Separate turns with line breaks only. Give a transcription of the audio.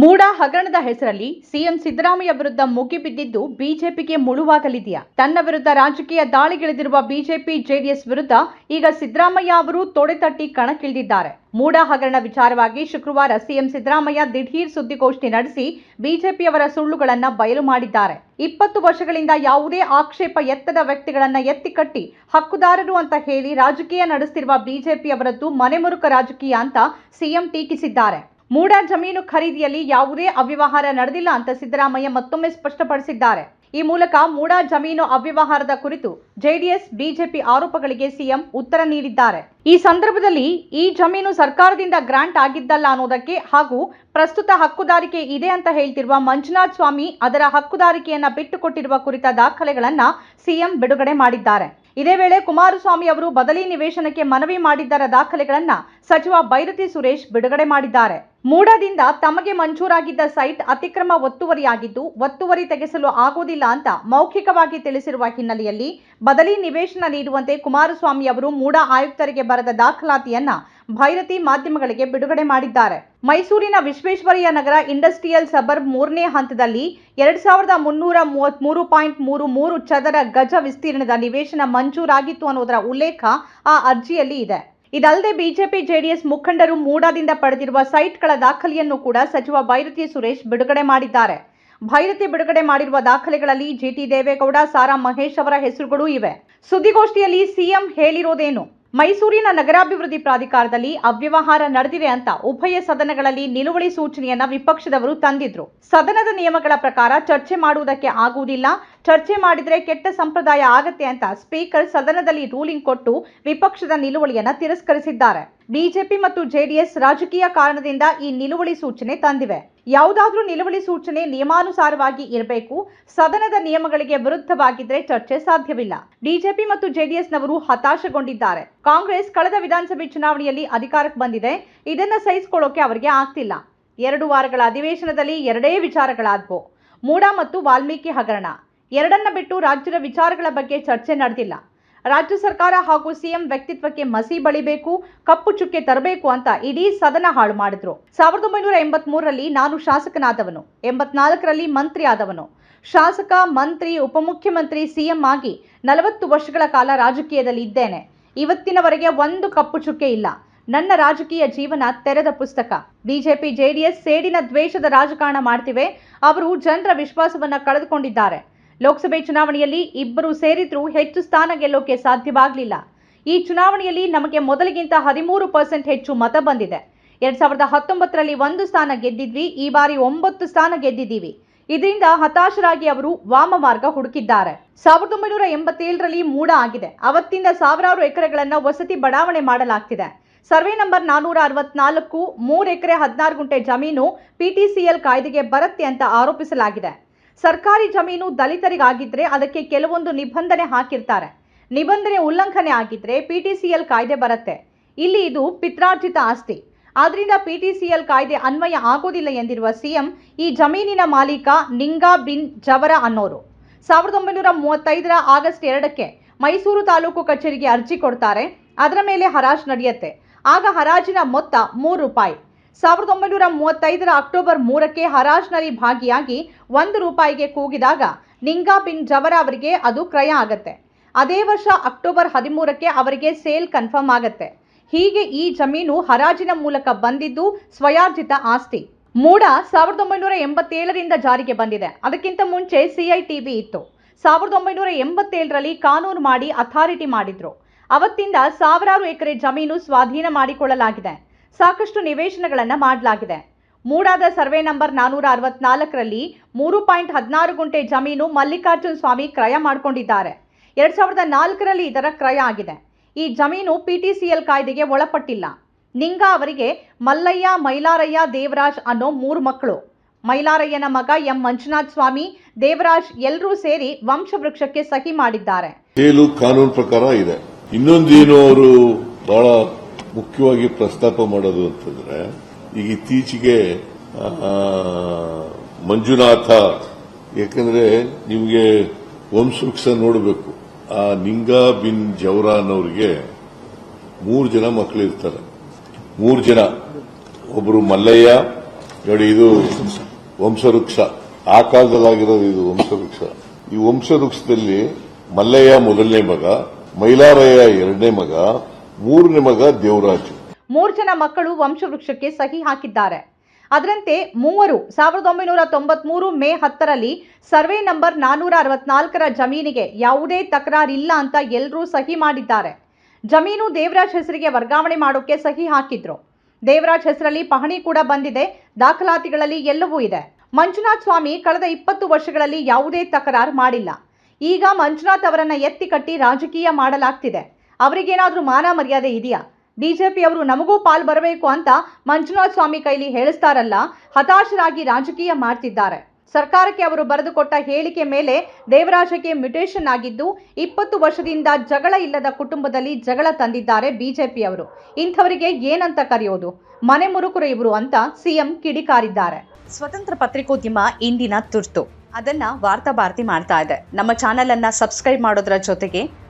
ಮೂಡ ಹಗರಣದ ಹೆಸರಲ್ಲಿ ಸಿಎಂ ಸಿದ್ದರಾಮಯ್ಯ ವಿರುದ್ಧ ಮುಗಿಬಿದ್ದಿದ್ದು ಬಿಜೆಪಿಗೆ ಮುಳುವಾಗಲಿದೆಯಾ? ತನ್ನ ವಿರುದ್ಧ ರಾಜಕೀಯ ದಾಳಿಗಿಳಿದಿರುವ ಬಿಜೆಪಿ ಜೆಡಿಎಸ್ ವಿರುದ್ಧ ಈಗ ಸಿದ್ದರಾಮಯ್ಯ ಅವರು ತೊಡೆತಟ್ಟಿ ಕಣಕ್ಕಿಳಿದಿದ್ದಾರೆ. ಮೂಡ ಹಗರಣ ವಿಚಾರವಾಗಿ ಶುಕ್ರವಾರ ಸಿಎಂ ಸಿದ್ದರಾಮಯ್ಯ ದಿಢೀರ್ ಸುದ್ದಿಗೋಷ್ಠಿ ನಡೆಸಿ ಬಿಜೆಪಿಯವರ ಸುಳ್ಳುಗಳನ್ನ ಬಯಲು ಮಾಡಿದ್ದಾರೆ. ಇಪ್ಪತ್ತು ವರ್ಷಗಳಿಂದ ಯಾವುದೇ ಆಕ್ಷೇಪ ಎತ್ತದ ವ್ಯಕ್ತಿಗಳನ್ನ ಎತ್ತಿಕಟ್ಟಿ ಹಕ್ಕುದಾರರು ಅಂತ ಹೇಳಿ ರಾಜಕೀಯ ನಡೆಸುತ್ತಿರುವ ಬಿಜೆಪಿಯವರದ್ದು ಮನೆಮುರುಕ ರಾಜಕೀಯ ಅಂತ ಸಿಎಂ ಟೀಕಿಸಿದ್ದಾರೆ. ಮೂಡ ಜಮೀನು ಖರೀದಿಯಲ್ಲಿ ಯಾವುದೇ ಅವ್ಯವಹಾರ ನಡೆದಿಲ್ಲ ಅಂತ ಸಿದ್ದರಾಮಯ್ಯ ಮತ್ತೊಮ್ಮೆ ಸ್ಪಷ್ಟಪಡಿಸಿದ್ದಾರೆ. ಈ ಮೂಲಕ ಮೂಡ ಜಮೀನು ಅವ್ಯವಹಾರದ ಕುರಿತು ಜೆಡಿಎಸ್, ಬಿಜೆಪಿ ಆರೋಪಗಳಿಗೆ ಸಿಎಂ ಉತ್ತರ ನೀಡಿದ್ದಾರೆ. ಈ ಸಂದರ್ಭದಲ್ಲಿ ಈ ಜಮೀನು ಸರ್ಕಾರದಿಂದ ಗ್ರಾಂಟ್ ಆಗಿದ್ದಲ್ಲ ಅನ್ನೋದಕ್ಕೆ ಹಾಗೂ ಪ್ರಸ್ತುತ ಹಕ್ಕುದಾರಿಕೆ ಇದೆ ಅಂತ ಹೇಳ್ತಿರುವ ಮಂಜುನಾಥ್ ಸ್ವಾಮಿ ಅದರ ಹಕ್ಕುದಾರಿಕೆಯನ್ನ ಬಿಟ್ಟುಕೊಟ್ಟಿರುವ ಕುರಿತ ದಾಖಲೆಗಳನ್ನ ಸಿಎಂ ಬಿಡುಗಡೆ ಮಾಡಿದ್ದಾರೆ. ಇದೇ ವೇಳೆ ಕುಮಾರಸ್ವಾಮಿ ಅವರು ಬದಲಿ ನಿವೇಶನಕ್ಕೆ ಮನವಿ ಮಾಡಿದ್ದರ ದಾಖಲೆಗಳನ್ನು ಸಚಿವ ಬೈರತಿ ಸುರೇಶ್ ಬಿಡುಗಡೆ ಮಾಡಿದ್ದಾರೆ. ಮೂಡದಿಂದ ತಮಗೆ ಮಂಜೂರಾಗಿದ್ದ ಸೈಟ್ ಅತಿಕ್ರಮ ಒತ್ತುವರಿಯಾಗಿದ್ದು, ಒತ್ತುವರಿ ತೆಗೆಸಲು ಆಗೋದಿಲ್ಲ ಅಂತ ಮೌಖಿಕವಾಗಿ ತಿಳಿಸಿರುವ ಹಿನ್ನೆಲೆಯಲ್ಲಿ ಬದಲಿ ನಿವೇಶನ ನೀಡುವಂತೆ ಕುಮಾರಸ್ವಾಮಿ ಅವರು ಮೂಡ ಆಯುಕ್ತರಿಗೆ ಬರೆದ ದಾಖಲಾತಿಯನ್ನ ಭೈರತಿ ಮಾಧ್ಯಮಗಳಿಗೆ ಬಿಡುಗಡೆ ಮಾಡಿದ್ದಾರೆ. ಮೈಸೂರಿನ ವಿಶ್ವೇಶ್ವರಯ್ಯ ನಗರ ಇಂಡಸ್ಟ್ರಿಯಲ್ ಸಬರ್ಬ್ ಮೂರನೇ ಹಂತದಲ್ಲಿ ಎರಡ್ ಸಾವಿರದ ಮುನ್ನೂರ ಮೂವತ್ಮೂರು ಪಾಯಿಂಟ್ ಮೂರು ಮೂರು ಚದರ ಗಜ ವಿಸ್ತೀರ್ಣದ ನಿವೇಶನ ಮಂಜೂರಾಗಿತ್ತು ಅನ್ನೋದರ ಉಲ್ಲೇಖ ಆ ಅರ್ಜಿಯಲ್ಲಿ ಇದೆ. ಇದಲ್ಲದೆ ಬಿಜೆಪಿ ಜೆಡಿಎಸ್ ಮುಖಂಡರು ಮೂಡಾದಿಂದ ಪಡೆದಿರುವ ಸೈಟ್ಗಳ ದಾಖಲೆಯನ್ನು ಕೂಡ ಸಚಿವ ಬೈರತಿ ಸುರೇಶ್ ಬಿಡುಗಡೆ ಮಾಡಿದ್ದಾರೆ. ಭೈರತಿ ಬಿಡುಗಡೆ ಮಾಡಿರುವ ದಾಖಲೆಗಳಲ್ಲಿ ಜಿಟಿ ದೇವೇಗೌಡ, ಸಾರಾ ಮಹೇಶ್ ಅವರ ಹೆಸರುಗಳು ಇವೆ. ಸುದ್ದಿಗೋಷ್ಠಿಯಲ್ಲಿ ಸಿಎಂ ಹೇಳಿರೋದೇನು? ಮೈಸೂರಿನ ನಗರಾಭಿವೃದ್ಧಿ ಪ್ರಾಧಿಕಾರದಲ್ಲಿ ಅವ್ಯವಹಾರ ನಡೆದಿದೆ ಅಂತ ಉಭಯ ಸದನಗಳಲ್ಲಿ ನಿಲುವಳಿ ಸೂಚನೆಯನ್ನ ವಿಪಕ್ಷದವರು ತಂದಿದ್ರು. ಸದನದ ನಿಯಮಗಳ ಪ್ರಕಾರ ಚರ್ಚೆ ಮಾಡುವುದಕ್ಕೆ ಆಗುವುದಿಲ್ಲ. ಚರ್ಚೆ ಮಾಡಿದರೆ ಕೆಟ್ಟ ಸಂಪ್ರದಾಯ ಆಗತ್ತೆ ಅಂತ ಸ್ಪೀಕರ್ ಸದನದಲ್ಲಿ ರೂಲಿಂಗ್ ಕೊಟ್ಟು ವಿಪಕ್ಷದ ನಿಲುವಳಿಯನ್ನ ತಿರಸ್ಕರಿಸಿದ್ದಾರೆ. ಬಿಜೆಪಿ ಮತ್ತು ಜೆಡಿಎಸ್ ರಾಜಕೀಯ ಕಾರಣದಿಂದ ಈ ನಿಲುವಳಿ ಸೂಚನೆ ತಂದಿವೆ. ಯಾವುದಾದ್ರೂ ನಿಲುವಳಿ ಸೂಚನೆ ನಿಯಮಾನುಸಾರವಾಗಿ ಇರಬೇಕು. ಸದನದ ನಿಯಮಗಳಿಗೆ ವಿರುದ್ಧವಾಗಿದ್ರೆ ಚರ್ಚೆ ಸಾಧ್ಯವಿಲ್ಲ. ಬಿಜೆಪಿ ಮತ್ತು ಜೆಡಿಎಸ್ನವರು ಹತಾಶಗೊಂಡಿದ್ದಾರೆ. ಕಾಂಗ್ರೆಸ್ ಕಳೆದ ವಿಧಾನಸಭೆ ಚುನಾವಣೆಯಲ್ಲಿ ಅಧಿಕಾರಕ್ಕೆ ಬಂದಿದೆ. ಇದನ್ನ ಸಹಿಸಿಕೊಳ್ಳೋಕೆ ಅವರಿಗೆ ಆಗ್ತಿಲ್ಲ. ಎರಡು ವಾರಗಳ ಅಧಿವೇಶನದಲ್ಲಿ ಎರಡೇ ವಿಚಾರಗಳಾದ್ವು. ಮೂಡ ಮತ್ತು ವಾಲ್ಮೀಕಿ ಹಗರಣ. ಎರಡನ್ನ ಬಿಟ್ಟು ರಾಜ್ಯದ ವಿಚಾರಗಳ ಬಗ್ಗೆ ಚರ್ಚೆ ನಡೆದಿಲ್ಲ. ರಾಜ್ಯ ಸರ್ಕಾರ ಹಾಗೂ ಸಿಎಂ ವ್ಯಕ್ತಿತ್ವಕ್ಕೆ ಮಸಿ ಬಳಿಬೇಕು, ಕಪ್ಪು ಚುಕ್ಕೆ ತರಬೇಕು ಅಂತ ಇಡೀ ಸದನ ಹಾಳು ಮಾಡಿದ್ರು. ಸಾವಿರದ ಒಂಬೈನೂರ ಎಂಬತ್ ಮೂರರಲ್ಲಿ ನಾನು ಶಾಸಕನಾದವನು, ಎಂಬತ್ನಾಲ್ಕರಲ್ಲಿ ಮಂತ್ರಿ ಆದವನು. ಶಾಸಕ, ಮಂತ್ರಿ, ಉಪಮುಖ್ಯಮಂತ್ರಿ, ಸಿಎಂ ಆಗಿ ನಲವತ್ತು ವರ್ಷಗಳ ಕಾಲ ರಾಜಕೀಯದಲ್ಲಿ ಇದ್ದೇನೆ. ಇವತ್ತಿನವರೆಗೆ ಒಂದು ಕಪ್ಪು ಚುಕ್ಕೆ ಇಲ್ಲ. ನನ್ನ ರಾಜಕೀಯ ಜೀವನ ತೆರೆದ ಪುಸ್ತಕ. ಬಿಜೆಪಿ, ಜೆಡಿಎಸ್ ಸೇಡಿನ ದ್ವೇಷದ ರಾಜಕಾರಣ ಮಾಡ್ತಿವೆ. ಅವರು ಜನರ ವಿಶ್ವಾಸವನ್ನ ಕಳೆದುಕೊಂಡಿದ್ದಾರೆ. ಲೋಕಸಭೆ ಚುನಾವಣೆಯಲ್ಲಿ ಇಬ್ಬರು ಸೇರಿದ್ರೂ ಹೆಚ್ಚು ಸ್ಥಾನ ಗೆಲ್ಲೋಕೆ ಸಾಧ್ಯವಾಗಲಿಲ್ಲ. ಈ ಚುನಾವಣೆಯಲ್ಲಿ ನಮಗೆ ಮೊದಲಿಗಿಂತ ಹದಿಮೂರು ಪರ್ಸೆಂಟ್ ಹೆಚ್ಚು ಮತ ಬಂದಿದೆ. ಎರಡ್ ಸಾವಿರದ ಹತ್ತೊಂಬತ್ತರಲ್ಲಿ ಒಂದು ಸ್ಥಾನ ಗೆದ್ದಿದ್ವಿ, ಈ ಬಾರಿ ಒಂಬತ್ತು ಸ್ಥಾನ ಗೆದ್ದಿದ್ದೀವಿ. ಇದರಿಂದ ಹತಾಶರಾಗಿ ಅವರು ವಾಮ ಮಾರ್ಗ ಹುಡುಕಿದ್ದಾರೆ. ಸಾವಿರದ ಒಂಬೈನೂರ ಎಂಬತ್ತೇಳರಲ್ಲಿ ಮೂಡ ಆಗಿದೆ. ಅವತ್ತಿಂದ ಸಾವಿರಾರು ಎಕರೆಗಳನ್ನು ವಸತಿ ಬಡಾವಣೆ ಮಾಡಲಾಗ್ತಿದೆ. ಸರ್ವೆ ನಂಬರ್ ನಾನೂರ ಅರವತ್ನಾಲ್ಕು, ಮೂರು ಎಕರೆ ಹದಿನಾರು ಗುಂಟೆ ಜಮೀನು ಪಿಟಿಸಿಎಲ್ ಕಾಯ್ದೆಗೆ ಬರುತ್ತೆ ಅಂತ ಆರೋಪಿಸಲಾಗಿದೆ. ಸರ್ಕಾರಿ ಜಮೀನು ದಲಿತರಿಗಾಗಿದ್ರೆ ಅದಕ್ಕೆ ಕೆಲವೊಂದು ನಿಬಂಧನೆ ಹಾಕಿರ್ತಾರೆ. ನಿಬಂಧನೆ ಉಲ್ಲಂಘನೆ ಆಗಿದ್ರೆ ಎಲ್ ಕಾಯ್ದೆ ಬರುತ್ತೆ. ಇಲ್ಲಿ ಇದು ಪಿತ್ರಾರ್ಜಿತ ಆಸ್ತಿ. ಆದ್ರಿಂದ ಎಲ್ ಕಾಯ್ದೆ ಅನ್ವಯ ಆಗೋದಿಲ್ಲ ಎಂದಿರುವ ಸಿಎಂ, ಈ ಜಮೀನಿನ ಮಾಲೀಕ ನಿಂಗಾ ಬಿನ್ ಜವರ ಅನ್ನೋರು. ಸಾವಿರದ ಒಂಬೈನೂರ ಮೂವತ್ತೈದರ ಆಗಸ್ಟ್ ಎರಡಕ್ಕೆ ಮೈಸೂರು ತಾಲೂಕು ಕಚೇರಿಗೆ ಅರ್ಜಿ ಕೊಡ್ತಾರೆ. ಅದರ ಮೇಲೆ ಹರಾಜು ನಡೆಯುತ್ತೆ. ಆಗ ಹರಾಜಿನ ಮೊತ್ತ ಮೂರು ರೂಪಾಯಿ. ಸಾವಿರದ ಒಂಬೈನೂರ ಮೂವತ್ತೈದರ ಅಕ್ಟೋಬರ್ ಮೂರಕ್ಕೆ ಹರಾಜ್ನಲ್ಲಿ ಭಾಗಿಯಾಗಿ ಒಂದು ರೂಪಾಯಿಗೆ ಕೂಗಿದಾಗ ನಿಂಗಾ ಬಿನ್ ಜವರ ಅವರಿಗೆ ಅದು ಕ್ರಯ ಆಗತ್ತೆ. ಅದೇ ವರ್ಷ ಅಕ್ಟೋಬರ್ ಹದಿಮೂರಕ್ಕೆ ಅವರಿಗೆ ಸೇಲ್ ಕನ್ಫರ್ಮ್ ಆಗತ್ತೆ. ಹೀಗೆ ಈ ಜಮೀನು ಹರಾಜಿನ ಮೂಲಕ ಬಂದಿದ್ದು ಸ್ವಯಾರ್ಜಿತ ಆಸ್ತಿ. ಮೂಡ ಸಾವಿರದ ಒಂಬೈನೂರ ಎಂಬತ್ತೇಳರಿಂದ ಜಾರಿಗೆ ಬಂದಿದೆ. ಅದಕ್ಕಿಂತ ಮುಂಚೆ ಸಿಐಟಿಬಿ ಇತ್ತು. ಸಾವಿರದ ಒಂಬೈನೂರ ಎಂಬತ್ತೇಳರಲ್ಲಿ ಕಾನೂನು ಮಾಡಿ ಅಥಾರಿಟಿ ಮಾಡಿದ್ರು. ಅವತ್ತಿಂದ ಸಾವಿರಾರು ಎಕರೆ ಜಮೀನು ಸ್ವಾಧೀನ ಮಾಡಿಕೊಳ್ಳಲಾಗಿದೆ. ಸಾಕಷ್ಟು ನಿವೇಶನಗಳನ್ನು ಮಾಡಲಾಗಿದೆ. ಮೂಡಾದ ಸರ್ವೆ ನಂಬರ್ ನಾನೂರ ಅರವತ್ನಾಲ್ಕರಲ್ಲಿ ಮೂರು ಪಾಯಿಂಟ್ ಹದಿನಾರು ಗುಂಟೆ ಜಮೀನು ಮಲ್ಲಿಕಾರ್ಜುನ್ ಸ್ವಾಮಿ ಕ್ರಯ ಮಾಡಿಕೊಂಡಿದ್ದಾರೆ. ಎರಡ್ ಸಾವಿರದ ನಾಲ್ಕರಲ್ಲಿ ಇದರ ಕ್ರಯ ಆಗಿದೆ. ಈ ಜಮೀನು ಪಿಟಿಸಿಎಲ್ ಕಾಯ್ದೆಗೆ ಒಳಪಟ್ಟಿಲ್ಲ. ನಿಂಗ ಅವರಿಗೆ ಮಲ್ಲಯ್ಯ, ಮೈಲಾರಯ್ಯ, ದೇವರಾಜ್ ಅನ್ನೋ ಮೂರು ಮಕ್ಕಳು. ಮೈಲಾರಯ್ಯನ ಮಗ ಎಂ. ಮಂಜುನಾಥ್ ಸ್ವಾಮಿ, ದೇವರಾಜ್ ಎಲ್ಲರೂ ಸೇರಿ ವಂಶವೃಕ್ಷಕ್ಕೆ ಸಹಿ ಮಾಡಿದ್ದಾರೆ.
ಕಾನೂನು ಪ್ರಕಾರ ಇದೆ. ಇನ್ನೊಂದೇನು ಅವರು ಬಹಳ ಮುಖ್ಯವಾಗಿ ಪ್ರಸ್ತಾಪ ಮಾಡೋದು ಅಂತಂದ್ರೆ, ಈಗ ಇತ್ತೀಚೆಗೆ ಮಂಜುನಾಥ, ಯಾಕಂದ್ರೆ ನಿಮಗೆ ವಂಶವೃಕ್ಷ ನೋಡಬೇಕು. ಆ ನಿಂಗಾ ಬಿನ್ ಜವರಾನ್ ಅವರಿಗೆ ಮೂರು ಜನ ಮಕ್ಕಳಿರ್ತಾರೆ ಮೂರು ಜನ. ಒಬ್ಬರು ಮಲ್ಲಯ್ಯ, ನೋಡಿ ಇದು ವಂಶವೃಕ್ಷ. ಆ ಕಾಲದಲ್ಲಾಗಿರೋದು ಇದು ವಂಶವೃಕ್ಷ. ಈ ವಂಶವೃಕ್ಷದಲ್ಲಿ ಮಲ್ಲಯ್ಯ ಮೊದಲನೇ ಮಗ, ಮೈಲಾರಯ್ಯ ಎರಡನೇ ಮಗ ಮೂರನೇ ಮಗ ದೇವರಾಜ್.
ಮೂರು ಜನ ಮಕ್ಕಳು ವಂಶವೃಕ್ಷಕ್ಕೆ ಸಹಿ ಹಾಕಿದ್ದಾರೆ. ಅದರಂತೆ ಮೂವರು ಸಾವಿರದ ಒಂಬೈನೂರ ತೊಂಬತ್ಮೂರು ಮೇ ಹತ್ತರಲ್ಲಿ ಸರ್ವೆ ನಂಬರ್ ನಾನೂರ ಅರವತ್ನಾಲ್ಕರ ಜಮೀನಿಗೆ ಯಾವುದೇ ತಕರಾರಿಲ್ಲ ಅಂತ ಎಲ್ಲರೂ ಸಹಿ ಮಾಡಿದ್ದಾರೆ. ಜಮೀನು ದೇವರಾಜ್ ಹೆಸರಿಗೆ ವರ್ಗಾವಣೆ ಮಾಡೋಕ್ಕೆ ಸಹಿ ಹಾಕಿದ್ರು. ದೇವರಾಜ್ ಹೆಸರಲ್ಲಿ ಪಹಣಿ ಕೂಡ ಬಂದಿದೆ. ದಾಖಲಾತಿಗಳಲ್ಲಿ ಎಲ್ಲವೂ ಇದೆ. ಮಂಜುನಾಥ್ ಸ್ವಾಮಿ ಕಳೆದ ಇಪ್ಪತ್ತು ವರ್ಷಗಳಲ್ಲಿ ಯಾವುದೇ ತಕರಾರು ಮಾಡಿಲ್ಲ. ಈಗ ಮಂಜುನಾಥ್ ಅವರನ್ನ ಎತ್ತಿ ಕಟ್ಟಿ ರಾಜಕೀಯ ಮಾಡಲಾಗ್ತಿದೆ. ಅವರಿಗೇನಾದ್ರೂ ಮಾನ ಮರ್ಯಾದೆ ಇದೆಯಾ? ಬಿಜೆಪಿಯವರು ನಮಗೂ ಪಾಲ್ ಬರಬೇಕು ಅಂತ ಮಂಜುನಾಥ್ ಸ್ವಾಮಿ ಕೈಲಿ ಹೇಳಿಸ್ತಾರಲ್ಲ, ಹತಾಶರಾಗಿ ರಾಜಕೀಯ ಮಾಡ್ತಿದ್ದಾರೆ. ಸರ್ಕಾರಕ್ಕೆ ಅವರು ಬರೆದುಕೊಟ್ಟ ಹೇಳಿಕೆ ಮೇಲೆ ದೇವರಾಜಕ್ಕೆ ಮ್ಯುಟೇಷನ್ ಆಗಿದ್ದು, ಇಪ್ಪತ್ತು ವರ್ಷದಿಂದ ಜಗಳ ಇಲ್ಲದ ಕುಟುಂಬದಲ್ಲಿ ಜಗಳ ತಂದಿದ್ದಾರೆ ಬಿಜೆಪಿಯವರು. ಇಂಥವರಿಗೆ ಏನಂತ ಕರೆಯೋದು? ಮನೆ ಮುರುಕರು ಇವರು ಅಂತ ಸಿಎಂ ಕಿಡಿಕಾರಿದ್ದಾರೆ. ಸ್ವತಂತ್ರ ಪತ್ರಿಕೋದ್ಯಮ ಇಂದಿನ ತುರ್ತು. ಅದನ್ನ ವಾರ್ತಾ ಭಾರತಿ ಮಾಡ್ತಾ ಇದೆ. ನಮ್ಮ ಚಾನೆಲ್ ಅನ್ನ ಸಬ್ಸ್ಕ್ರೈಬ್ ಮಾಡೋದ್ರ ಜೊತೆಗೆ